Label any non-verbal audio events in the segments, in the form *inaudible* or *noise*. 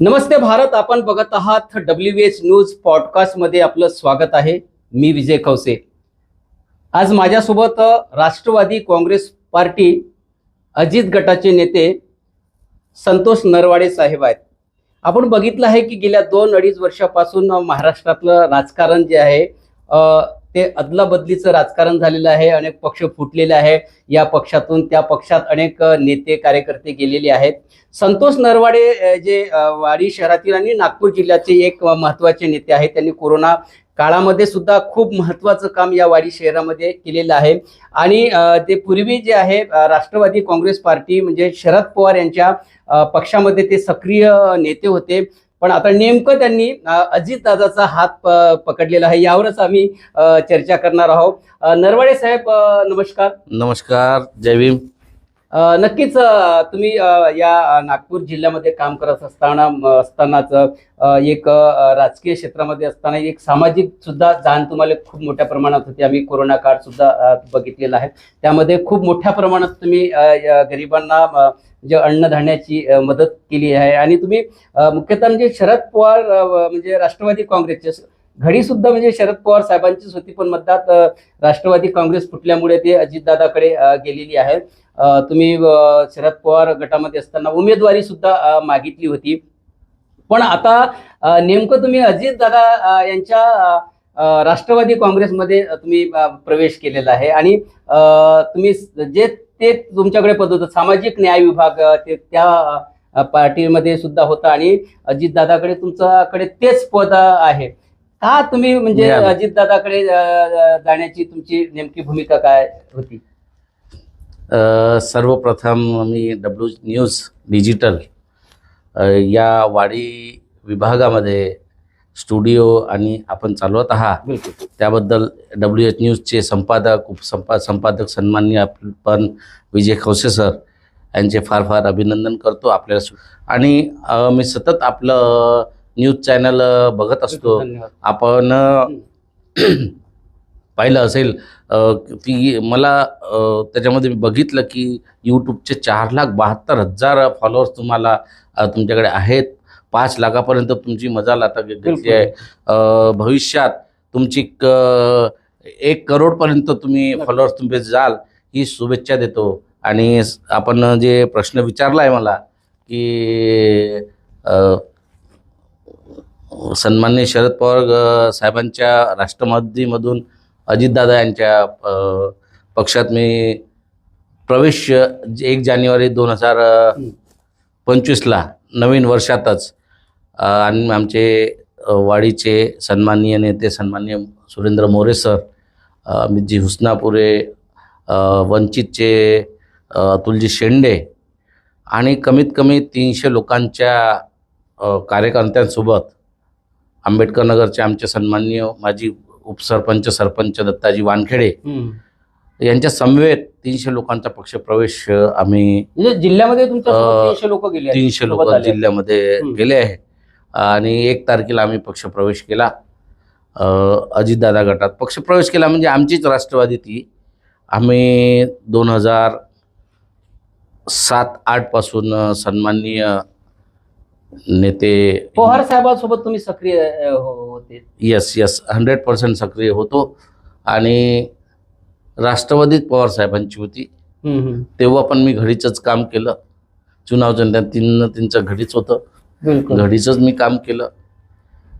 नमस्ते भारत आपण बघत आहात डब्ल्यू एच न्यूज पॉडकास्टमध्ये आपलं स्वागत आहे. मी विजय खवसे आज माझ्यासोबत राष्ट्रवादी काँग्रेस पार्टी अजित गटाचे नेते संतोष नरवाडे साहेब आहेत. आपण बघितलं आहे की गेल्या दोन अडीच वर्षापासून महाराष्ट्रातलं राजकारण जे आहे ते अदलाबदलीचं राजकारण झालेलं आहे अनेक पक्ष फुटलेले आहे. या पक्षातून त्या पक्षात अनेक नेते कार्यकर्ते गेलेले आहेत. संतोष नरवाडे जे वाडी शहरातील आणि नागपूर जिल्ह्याचे एक महत्त्वाचे नेते आहेत. त्यांनी कोरोना काळामध्ये सुद्धा खूप महत्त्वाचं काम या वाडी शहरामध्ये केलेलं आहे. आणि ते पूर्वी जे आहे राष्ट्रवादी काँग्रेस पार्टी म्हणजे शरद पवार यांच्या पक्षामध्ये ते सक्रिय नेते होते. पण आता नेमकं त्यांनी अजितदादाचा हात प- पकडलेला आहे यावरच आम्ही चर्चा करणार आहोत. नरवाडे साहेब नमस्कार. नमस्कार जय भीम. नक्कीच तुम्ही या नागपूर जिल्ह्यामध्ये काम करत असताना असतानाच एक राजकीय क्षेत्रामध्ये असताना एक सामाजिक सुद्धा जाण तुम्हाला खूप मोठ्या प्रमाणात होती. आम्ही कोरोना काळ सुद्धा बघितलेला आहे. त्यामध्ये खूप मोठ्या प्रमाणात तुम्ही गरिबांना जे अन्नधान्याची मदत केली आहे. आणि तुम्ही मुख्यतः म्हणजे शरद पवार म्हणजे राष्ट्रवादी काँग्रेसचे घडी सुद्धा म्हणजे शरद पवार साहेबांचीच होती पण मतदात राष्ट्रवादी काँग्रेस फुटल्यामुळे ते अजितदादाकडे गेलेली आहे. तुम्ही शरद पवार गटामध्ये असताना उमेदवारी सुद्धा मागितली होती. पण आता नेमकं तुम्ही अजितदादा अ, यांच्या राष्ट्रवादी काँग्रेसमध्ये तुम्ही प्रवेश केलेला आहे. आणि तुम्ही जे ते तुमच्याकडे पद होतं सामाजिक न्याय विभाग ते त्या पार्टीमध्ये सुद्धा होतं आणि अजितदादाकडे तुमच्याकडे तेच पद आहे. का तुम्ही म्हणजे. अजितदादाकडे जाण्याची तुमची नेमकी भूमिका काय होती? सर्वप्रथम मी डब्ल्यू न्यूज डिजिटल या वाडी विभागामध्ये स्टुडिओ आणि आपण चालवत आहात. त्याबद्दल डब्ल्यू एच न्यूजचे संपादक उपसंपा संपादक सन्माननीय आपण विजय खवसे सर यांचे फार फार अभिनंदन करतो आपल्याला. आणि मी सतत आपलं न्यूज चॅनल बघत असतो. आपण पाहिलं असेल की मला त्याच्यामध्ये मी बघितलं की यूट्यूबचे चार लाख बहात्तर हजार फॉलोअर्स तुम्हाला तुमच्याकडे आहेत. पाच लाखापर्यंत तुमची मजाल आता घेतली आहे. भविष्यात तुमची क- एक करोडपर्यंत तुम्ही. फॉलोअर्स तुमचे जाल ही शुभेच्छा देतो. आणि आपण जे प्रश्न विचारला आहे मला की अ, सन्माननीय शरद पवार साहेबांच्या राष्ट्रवादीमधून अजितदादा यांच्या पक्षात मी प्रवेश एक जानेवारी दोन हजार पंचवीसला नवीन वर्षातच आणि आमचे वाडीचे सन्माननीय नेते सन्माननीय सुरेंद्र मोरे सर अ, हुस्नापुरे हुसनापुरे वंचितचे अतुलजी शेंडे आणि कमीत कमी तीनशे लोकांच्या कार्यकर्त्यांसोबत आंबेडकर नगरचे आमचे सन्माननीय माजी उपसरपंच सरपंच दत्ताजी वानखेडे. यांच्या समवेत तीनशे लोकांचा पक्षप्रवेश अ, आम्ही म्हणजे जिल्ह्यामध्ये तीनशे लोक गेले. तीनशे लोक. जिल्ह्यामध्ये. गेले आहे आणि एक तारखेला आम्ही पक्षप्रवेश केला अ, अजितदादा गटात पक्षप्रवेश केला म्हणजे आमचीच राष्ट्रवादी ती आम्ही दोन हजार सात आठपासून सन्माननीय नेते पवार साहेबांसोबत तुम्ही सक्रिय अ, हो- होते. येस येस हंड्रेड पर्सेंट सक्रिय होतो. आणि राष्ट्रवादीत पवार साहेबांची होती. हम्म, हम्म. तेव्हा पण मी घडीचंच काम केलं. चुनावचं त्या तीन तीनचं घडीच होतं. बिलकुल. घडीचंच मी काम केलं.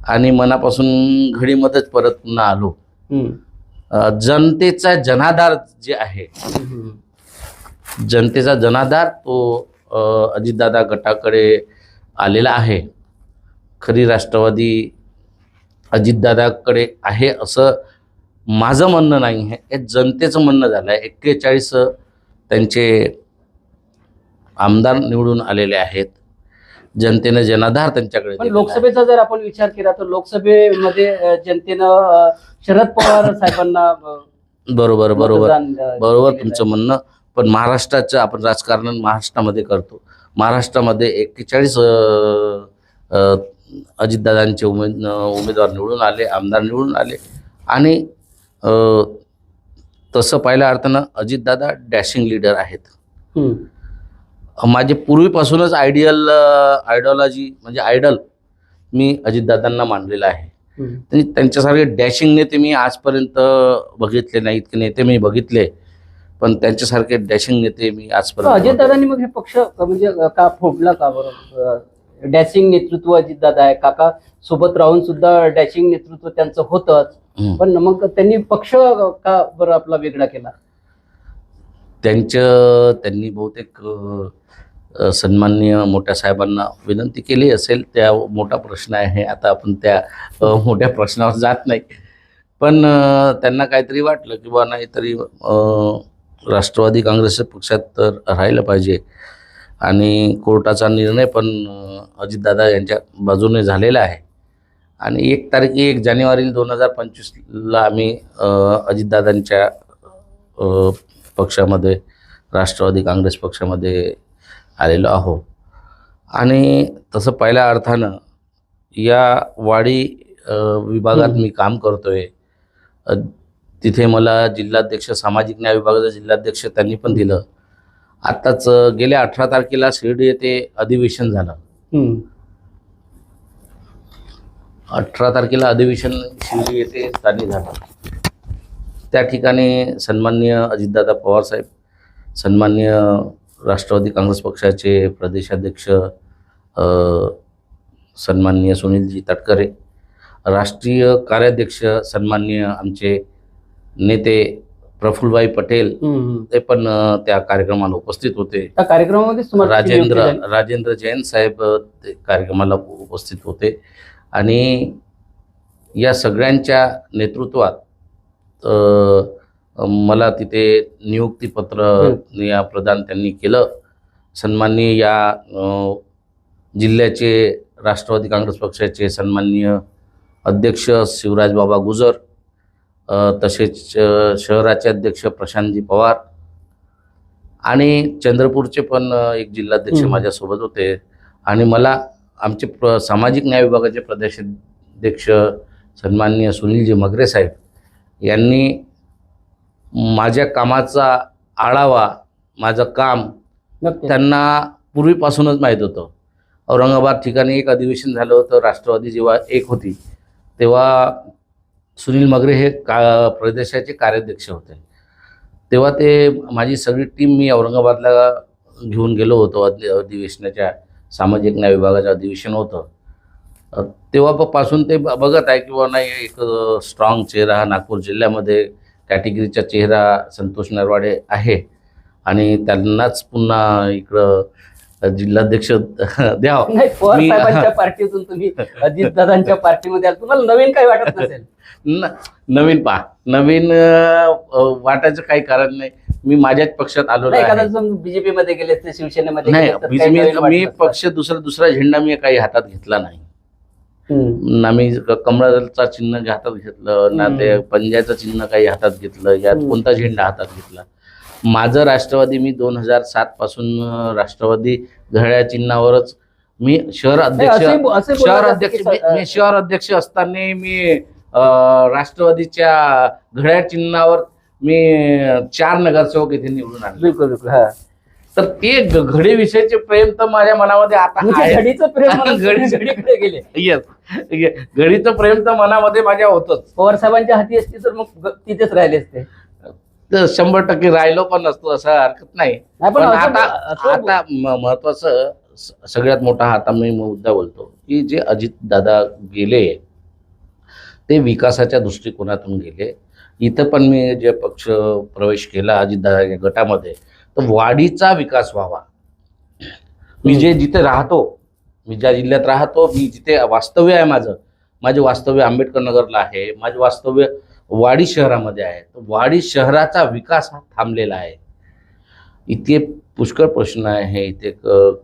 आणि मनापासून घडीमध्येच परत पुन्हा आलो. हम्म, अ, जनतेचा जनाधार जे आहे हम्म. जनतेचा जनाधार तो अ, अजितदादा गटाकडे आलेला आहे. खरी राष्ट्रवादी अजितदादाकडे आहे असं माझं म्हणणं नाही आहे. हे जनतेचं म्हणणं झालं आहे एक्केचाळीस त्यांचे आमदार निवडून आलेले आहेत. जनतेने जनाधार त्यांच्याकडे पण. लोकसभेचा जर आपण विचार केला तर लोकसभेमध्ये जनतेनं शरद पवार साहेबांना बरोबर बरोबर. बरोबर तुमचं. म्हणणं. पण महाराष्ट्राचं आपण राजकारण महाराष्ट्रामध्ये करतो. महाराष्ट्रामध्ये एक्केचाळीस अजितदादांचे उमेद उमेदवार निवडून आले आमदार निवडून आले. आणि तसं पाहिल्या अर्थानं अजितदादा डॅशिंग लीडर आहेत. माझे पूर्वीपासूनच आयडियल आयडिओलॉजी म्हणजे आयडल मी अजितदादांना मानलेलं आहे. त्यांच्यासारखे डॅशिंग नेते मी आजपर्यंत बघितले नाहीत की नेते मी बघितले. पण त्यांच्यासारखे डॅशिंग नेते मी आजपर्यंत अजितदादांनी मग हे पक्ष म्हणजे का फोडला का बरं? डॅशिंग नेतृत्व अजितदादा आहे. काका सोबत राहून सुद्धा डॅशिंग नेतृत्व त्यांचं होतंच. पण मग त्यांनी पक्ष का बरं आपला वेगळा केला? त्यांचं त्यांनी बहुतेक सन्माननीय मोठ्या साहेबांना विनंती केली असेल. त्या मोठा प्रश्न आहे. आता आपण त्या मोठ्या प्रश्नावर जात नाही. पण त्यांना काहीतरी वाटलं की बा नाही तरी अ, राष्ट्रवादी काँग्रेस पक्षात तर राहिलं पाहिजे. आणि कोर्टाचा निर्णय पण अजितदादा यांच्या बाजूने झालेला आहे. आणि एक तारीख एक जानेवारी दोन हजार पंचवीसला आम्ही अजितदादांच्या पक्षामध्ये राष्ट्रवादी काँग्रेस पक्षामध्ये आलेलो आहो आणि तसं पहिल्या अर्थानं या वाडी विभागात. मी काम करतोय. अ, तिथे मला जिल्हाध्यक्ष सामाजिक न्याय विभागाचं जिल्हाध्यक्ष त्यांनी पण दिलं. आत्ताच गेल्या अठरा तारखेला शिर्डी येथे अधिवेशन झालं. अठरा तारखेला अधिवेशन शिर्डी येथे स्थानिक झालं. त्या ठिकाणी सन्माननीय अजितदादा पवारसाहेब सन्माननीय राष्ट्रवादी काँग्रेस पक्षाचे प्रदेशाध्यक्ष सन्माननीय सुनीलजी तटकरे राष्ट्रीय कार्याध्यक्ष सन्माननीय आमचे नेते प्रफुल्लभाई पटेल. ते पण त्या कार्यक्रमाला उपस्थित होते त्या नियुक्ती राजेंद्र? राजेंद्र जैन साहेब ते कार्यक्रमाला उपस्थित होते आणि या सगळ्यांच्या नेतृत्वात मला तिथे नियुक्तीपत्र या प्रदान त्यांनी केलं सन्माननीय या जिल्ह्याचे राष्ट्रवादी काँग्रेस पक्षाचे सन्माननीय अध्यक्ष शिवराज बाबा गुजर तसेच शहराचे अध्यक्ष प्रशांतजी पवार आणि चंद्रपूरचे पण एक जिल्हाध्यक्ष. माझ्यासोबत होते आणि मला आमचे प्र सामाजिक न्याय विभागाचे प्रदेशाध्यक्ष सन्माननीय सुनीलजी मगरे साहेब यांनी माझ्या कामाचा आढावा माझं काम. त्यांना पूर्वीपासूनच माहीत होतं औरंगाबाद ठिकाणी एक अधिवेशन झालं होतं राष्ट्रवादी जेव्हा एक होती तेव्हा सुनील मगरे हे का प्रदेशाचे कार्याध्यक्ष होते. तेव्हा ते माझी सगळी टीम मी औरंगाबादला घेऊन गेलो होतो. अधि अधिवेशनाच्या सामाजिक न्याय विभागाचं अधिवेशन होतं. तेव्हापासून ते ब- बघत आहे किंवा नाही एक स्ट्रॉंग चेहरा हा नागपूर जिल्ह्यामध्ये कॅटेगरीचा चेहरा संतोष नरवाडे आहे. आणि त्यांनाच पुन्हा इकडं जिल्हाध्यक्ष द्यावं *laughs* नाही पवार मी- साहेबांच्या पार्टीतून तुम्ही अजितदादांच्या *laughs* पार्टीमध्ये आला तुम्हाला नवीन काही वाटत नसेल नवीन पहा नवीन वाटायचं काही कारण नाही मी माझ्याच पक्षात आलो नाही बीजेपी मध्ये गेले असते शिवसेनेमध्ये नाही मी. पक्ष दुसरा दुसरा झेंडा मी काही हातात घेतला नाही. ना मी कमळाचा चिन्ह हातात घेतलं ना ते. पंजाचं चिन्ह काही हातात घेतलं यात. कोणता झेंडा हातात घेतला माझं राष्ट्रवादी मी दोन हजार सात पासून राष्ट्रवादी घड्याळ चिन्हावरच मी शहर अध्यक्ष शहर अध्यक्ष मी शहर अध्यक्ष असताना मी राष्ट्रवादीच्या घड्याळ चिन्हावर मी चार नगरसेवक इथे निवडून आणले. बिलकुल बिलकुल हा. तर ते घडीविषयीचे प्रेम तर माझ्या मनामध्ये आता म्हणजे घडीचं प्रेम *laughs* म्हणून घडी- तुम्ही घडीकडे गेले. येस घडीचं प्रेम तर मनामध्ये माझ्या होतच. पवार साहेबांच्या हाती असती तर मग तिथेच राहिले असते. शंभर टक्के राहिलो पण नसतो असं हरकत नाही. पण आता आता महत्वाचं सगळ्यात मोठा हा आता मी मुद्दा बोलतो की जे अजित दादा गेले ते विकासाच्या दृष्टिकोनातून गेले. इथं पण मी जे पक्ष प्रवेश केला अजितदादा या गटामध्ये तर वाडीचा विकास व्हावा. मी जे जिथे राहतो मी ज्या जिल्ह्यात राहतो मी जिथे वास्तव्य आहे माझं माझे वास्तव्य आंबेडकर नगरला आहे माझे वास्तव्य वाडी शहरामध्ये आहे. वाडी शहराचा विकास हा थांबलेला आहे. इथे पुष्कळ प्रश्न आहे. इथे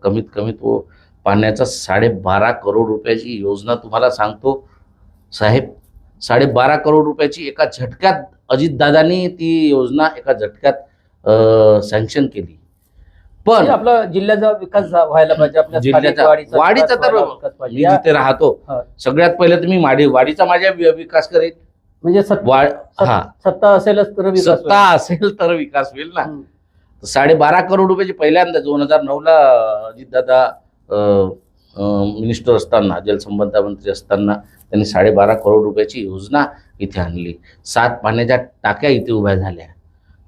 कमीत कमी तो पाण्याचा साडेबारा करोड रुपयाची योजना तुम्हाला सांगतो. साहेब साडेबारा करोड रुपयाची एका झटक्यात अजितदादांनी ती योजना एका झटक्यात सँक्शन केली. पण आपला जिल्ह्याचा विकास व्हायला पाहिजे. आपल्या जिल्ह्याचा वाडीचा तर. मी जिथे राहतो. सगळ्यात पहिले तर मी माडी वाडीचा माझ्या विकास करेन. म्हणजे हा. सत्ता असेलच तर सत्ता असेल तर विकास होईल ना. साडेबारा करोड रुपयाची पहिल्यांदा दोन हजार नऊला अजितदादा मिनिस्टर असताना जलसंपदा मंत्री असताना त्यांनी साडेबारा करोड रुपयाची योजना इथे आणली. सात पाण्याच्या टाक्या इथे उभ्या झाल्या.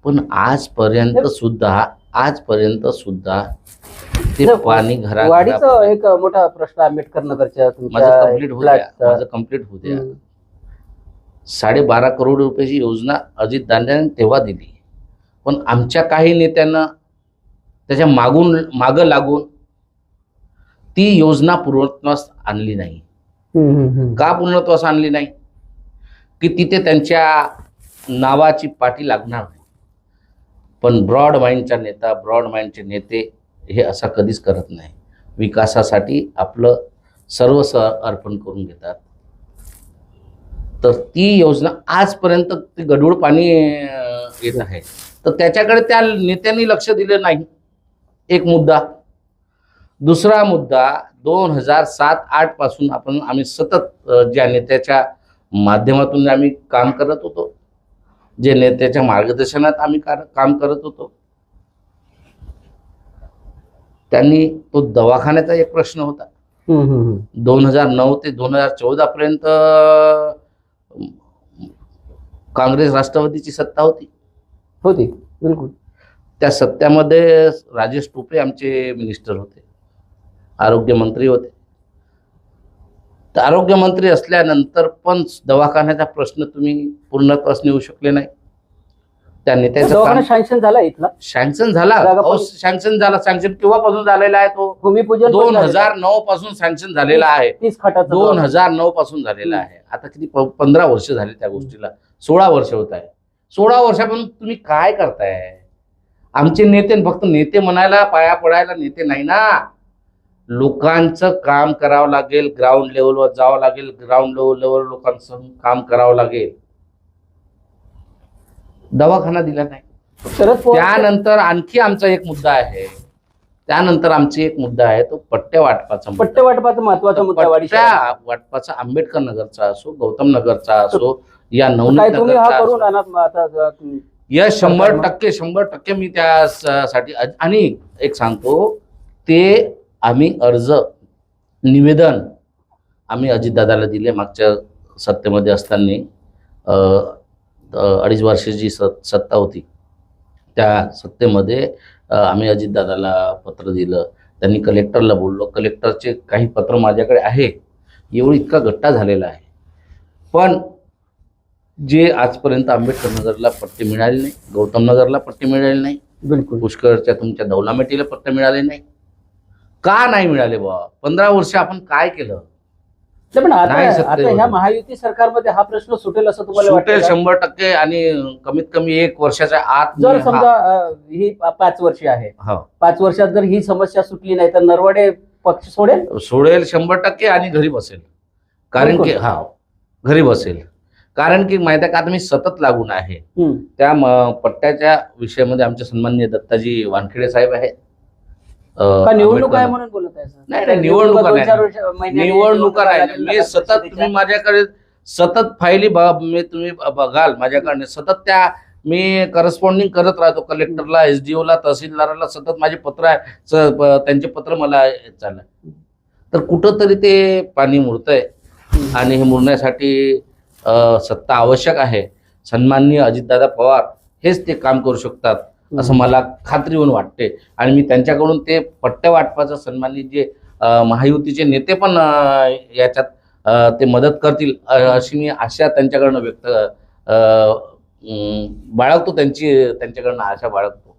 पण आजपर्यंत सुद्धा आजपर्यंत सुद्धा ते पाणी घरा एक मोठा प्रश्न आंबेडकर नगरच्या माझं कंप्लीट होऊ द्या. माझं कंप्लीट होऊ द्या. साडेबारा करोड रुपयाची योजना अजित दांड्याने तेव्हा दिली. पण आमच्या काही नेत्यांना त्याच्या मागून मागं लागून ती योजना पूर्णत्वास आणली नाही. का पूर्णत्वास आणली नाही? की तिथे त्यांच्या नावाची पाठी लागणार नाही. पण ब्रॉड माइंडचा नेता ब्रॉड माइंडचे नेते हे असं कधीच करत नाही. विकासासाठी आपलं सर्वस्व अर्पण करून घेतात. तर ती योजना आजपर्यंत ते गढूळ पाणी येत आहे. तर त्याच्याकडे त्या नेत्यांनी लक्ष दिलं नाही. एक मुद्दा. दुसरा मुद्दा दोन हजार सात आठपासून आपण आम्ही सतत ज्या नेत्याच्या माध्यमातून आम्ही काम करत होतो जे नेत्याच्या मार्गदर्शनात आम्ही काम करत होतो त्यांनी तो दवाखान्याचा एक प्रश्न होता. दोन हजार नऊ ते दोन हजार चौदा पर्यंत काँग्रेस राष्ट्रवादीची सत्ता होती. होती बिलकुल. त्या सत्यामध्ये राजेश टोपे आमचे मिनिस्टर होते. आरोग्यमंत्री होते. तर आरोग्यमंत्री असल्यानंतर पण दवाखान्याचा प्रश्न तुम्ही पूर्णत्वास नेऊ शकले नाही. त्या नेत्याचं सँक्शन झाला इथला. सँक्शन झाला. सँक्शन झाला. सँक्शन केव्हापासून झालेला आहे तो? भूमिपूजन दोन हजार नऊ पासून सँक्शन झालेला आहे. दोन. हजार नऊ पासून झालेला आहे. आता किती पंधरा वर्ष झाले त्या गोष्टीला. सोळा वर्ष होत आहे. सोळा वर्षापासून तुम्ही काय करताय? आमचे नेते फक्त नेते म्हणायला पाया पडायला नेते नाही ना. लोकांचं काम करावं लागेल ग्राउंड लेवलवर जावं लागेल ग्राउंड लेवलवर लोकांचं काम करावं लागेल. दवाखाना दिला नाही. त्यानंतर आणखी आमचा एक मुद्दा आहे. त्यानंतर आमची एक मुद्दा आहे तो पट्ट्या वाटपाचा मुद्दा. पट्टे वाटपाचा महत्त्वाचा मुद्दा पट्ट्या वाटपाचा आंबेडकर नगरचा असो गौतम नगरचा असो या नवनीत आता या शंभर टक्के शंभर टक्के मी त्यासाठी आणि एक सांगतो ते आम्ही अर्ज निवेदन आम्ही अजितदादाला दिले मागच्या सत्तेमध्ये असताना. अडीच वर्षाची सत सत्ता होती. त्या सत्तेमध्ये आम्ही अजितदादाला पत्र दिलं. त्यांनी कलेक्टरला बोललो कलेक्टरचे काही पत्र माझ्याकडे आहे. एवढं इतका गट्टा झालेला आहे. पण जे आजपर्यंत आंबेडकर नगरला पट्टे मिळाले नाही गौतम नगरला पट्टे मिळाले नाही बिलकुल पुष्कळच्या तुमच्या दौलामेटीला पट्टे मिळाले नाही का नाही मिळाले बा पंधरा वर्ष आपण काय केलं नाही, पण आता नाही सत्य आता एवढं. ह्या महायुती सरकारमध्ये हा प्रश्न सुटेल असं तुम्हाला सुटेल वाटतं का? शंभर टक्के आणि कमीत कमी एक वर्षाच्या आत जर मी हा- समजा अ, ही पा- पाच वर्षे आहे हो. पाच वर्षात जर ही समस्या सुटली नाही तर नरवडे पक्ष सोडेल सोडेल शंभर टक्के आणि घरी बसेल कारण की बिलकुल. हा घरी बसेल कारण की माहिती आहे का आता मी सतत लागून आहे. त्या पट्ट्याच्या विषयामध्ये आमचे सन्माननीय दत्ताजी वानखेडे साहेब आहेत निवडणूक आहे म्हणून बोलत आहे? नाही, नाही, निवडणुका नाही. निवडणुका नाही मी सतत. तुम्ही माझ्याकडे सतत फायली मी तुम्ही बघाल माझ्याकडे सतत त्या मी करस्पॉन्डिंग करत राहतो कलेक्टरला एस डी ओला तहसीलदाराला सतत माझे पत्र आहे त्यांचे पत्र मला चाललं तर कुठंतरी ते पाणी मुरतंय आणि हे मुरण्यासाठी सत्ता आवश्यक आहे. सन्माननीय अजितदादा पवार हेच ते काम करू शकतात असं मला खात्रीहून वाटते. आणि मी त्यांच्याकडून ते पट्ट्या वाटपाचं सन्मानित जे महायुतीचे नेते पण याच्यात ते मदत करतील अशी मी आशा त्यांच्याकडनं व्यक्त बाळगतो त्यांची त्यांच्याकडनं आशा बाळगतो.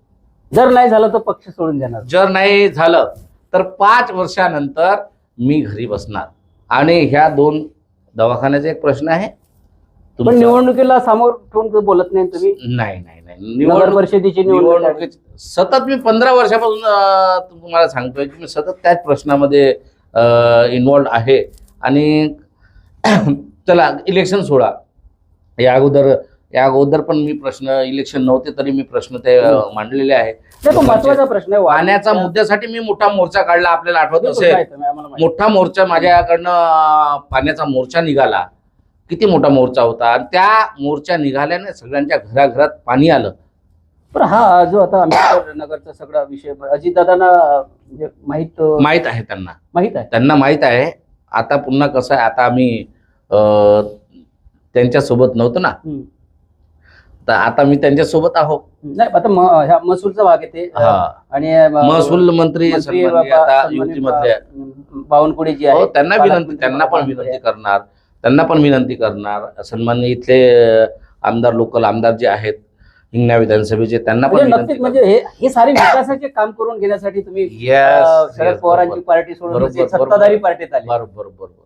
जर नाही झालं तर पक्ष सोडून देणार. जर नाही झालं तर पाच वर्षानंतर मी घरी बसणार. आणि ह्या दोन दवाखान्याचा एक प्रश्न आहे पण निवडणुकीला समोर ठेवून बोलत नाही तुम्ही? नाही नाही नाही. नगर निवडणूक परिषदेची निवडणूक. निवडणुकीत सतत मी पंधरा वर्षापासून अं, तुम्हाला सांगतोय की मी सतत त्याच प्रश्नामध्ये इन्वॉल्ड आहे. आणि *clears throat* चला इलेक्शन सोडा. या अगोदर या अगोदर पण मी प्रश्न इलेक्शन नव्हते तरी मी प्रश्न ते अं, मांडलेले आहे नाही, तो महत्त्वाचा प्रश्न आहे मुद्द्यासाठी मी मोठा मोर्चा काढला आपल्याला आठवत बिलकुल असेल. माहिती आहे, आम्हाला माहिती मोठा मोर्चा माझ्याकडनं अं, पाण्याचा मोर्चा निघाला. किती मोठा मोर्चा होता. आणि त्या मोर्चा निघाल्याने सगळ्यांच्या घराघरात पाणी आलं. पण हा जो आता आंबेडकर नगरचा सगळा विषय अजितदादांना म्हणजे माहीत माहीत आहे त्यांना. माहीत आहे? त्यांना माहीत आहे. आता पुन्हा कसं आहे आता आम्ही त्यांच्यासोबत नव्हतो ना. तर आता मी त्यांच्यासोबत आहो नाही आता ह्या महसूलचा भाग येते हा. आणि महसूल मंत्री बावनकुळे जी हो आहे त्यांना पालकमंत्री विनंती त्यांना पण विनंती. करणार. त्यांना पण विनंती करणार. सन्मान्य इथले आमदार लोकल आमदार जे आहेत हिंगणा विधानसभेचे त्यांना पण म्हणजे नक्कीच म्हणजे हे हे सारे विकासाचे काम करून घेण्यासाठी तुम्ही शरद पवारांची. पार्टी सोडून. सत्ताधारी पार्टीत आले. बरोबर बरोबर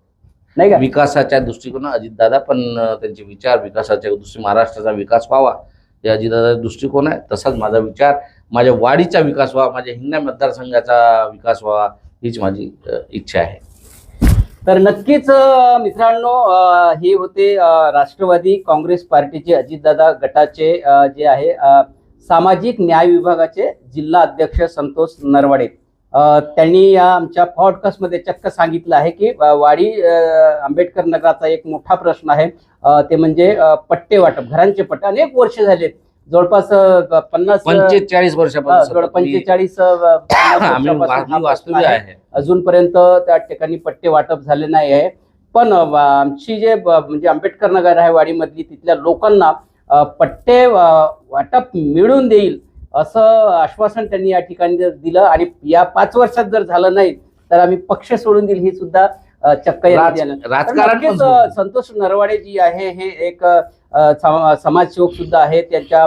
नाही का? विकासाच्या दृष्टिकोन अजितदादा पण त्यांचे विचार विकासाच्या दृष्टी महाराष्ट्राचा विकास व्हावा हे अजितदादा दृष्टिकोन आहे. तसाच माझा विचार माझ्या वाडीचा विकास व्हावा माझ्या हिंगणा मतदारसंघाचा विकास व्हावा हीच माझी इच्छा आहे. तर नक्कीच मित्रांनो हे होते राष्ट्रवादी काँग्रेस पार्टीचे अजितदादा गटाचे जे आहे सामाजिक न्याय विभागाचे जिल्हा अध्यक्ष संतोष नरवाडे. त्यांनी या आमच्या पॉडकास्टमध्ये चक्क सांगितलं आहे की वाडी आंबेडकर नगराचा एक मोठा प्रश्न आहे. ते म्हणजे पट्टे वाटप घरांचे पट्टे. अनेक वर्ष झालेत. जवळपास पन्नास पंचेचाळीस वर्षापासून मी- पंचेचाळीस *coughs* वास्तव्य आहे. अजूनपर्यंत त्या ठिकाणी पट्टे वाटप झाले नाही आहे पण आमची जे म्हणजे आंबेडकर नगर आहे वाडीमधली तिथल्या लोकांना पट्टे वाटप मिळून देईल असं आश्वासन त्यांनी या ठिकाणी दिलं आणि या पाच वर्षात जर झालं नाही तर आम्ही पक्ष सोडून देईल ही सुद्धा चक्क राजकारण. संतोष नरवाडे जी आहे हे एक समाजसेवक सुद्धा आहे त्यांच्या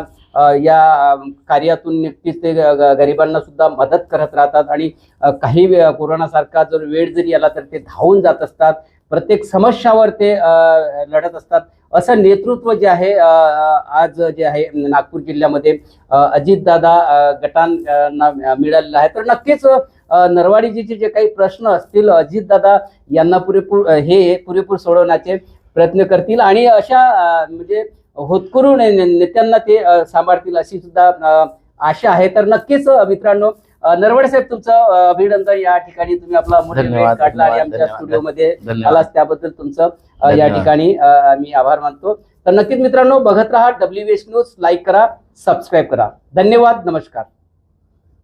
या कार्यातून नक्कीच ते ग- गरिबांना सुद्धा मदत करत राहतात आणि काही वे- कोरोनासारखा जर वेळ जरी आला तर ते धावून जात असतात. प्रत्येक समस्यावर ते लढत असतात. असं नेतृत्व जे आहे आज जे आहे नागपूर जिल्ह्यामध्ये अजितदादा गटांना मिळालेलं आहे. तर नक्कीच नरवाडीजीचे जे काही प्रश्न असतील अजितदादा यांना पुरेपूर हे पुरेपूर सोडवण्याचे प्रयत्न करतील. आणि अशा म्हणजे होतकरू ने- ने- नेत्यांना ते सांभाळतील अशी सुद्धा आशा आहे. तर नक्कीच मित्रांनो नरवडे साहेब तुमचं अभिनंदन या ठिकाणी तुम्ही आपला वेळ काढला आणि आमच्या. स्टुडिओमध्ये आलाच त्याबद्दल तुमचं या. ठिकाणी आम्ही आभार मानतो. तर नक्कीच मित्रांनो बघत राहा डब्ल्यू एस न्यूज लाईक करा सबस्क्राईब करा. धन्यवाद नमस्कार.